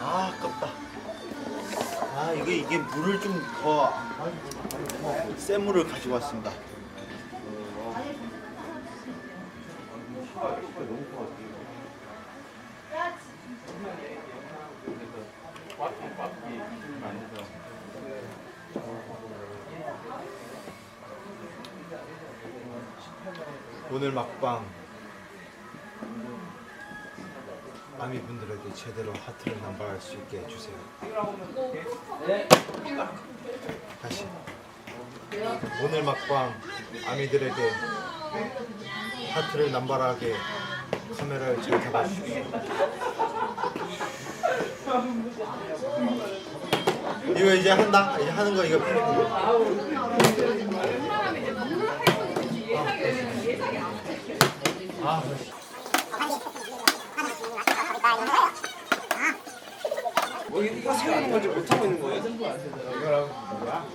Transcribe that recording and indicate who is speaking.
Speaker 1: 아 아깝다. 아 이게 이게 물을 좀더 센 물을 가지고 왔습니다. 오늘 막방 아미 분들에게 제대로 하트를 남발할 수 있게 해주세요. 다시 오늘 막방 아미들에게 하트를 남발하게 카메라를 잘 잡아주십시오. 이거 이제 한다. 이제 하는 거 이거 필요. 아,
Speaker 2: 뭐 이거 세우는 건지 못하고 있는 거예요?
Speaker 3: 이거랑 뭐야?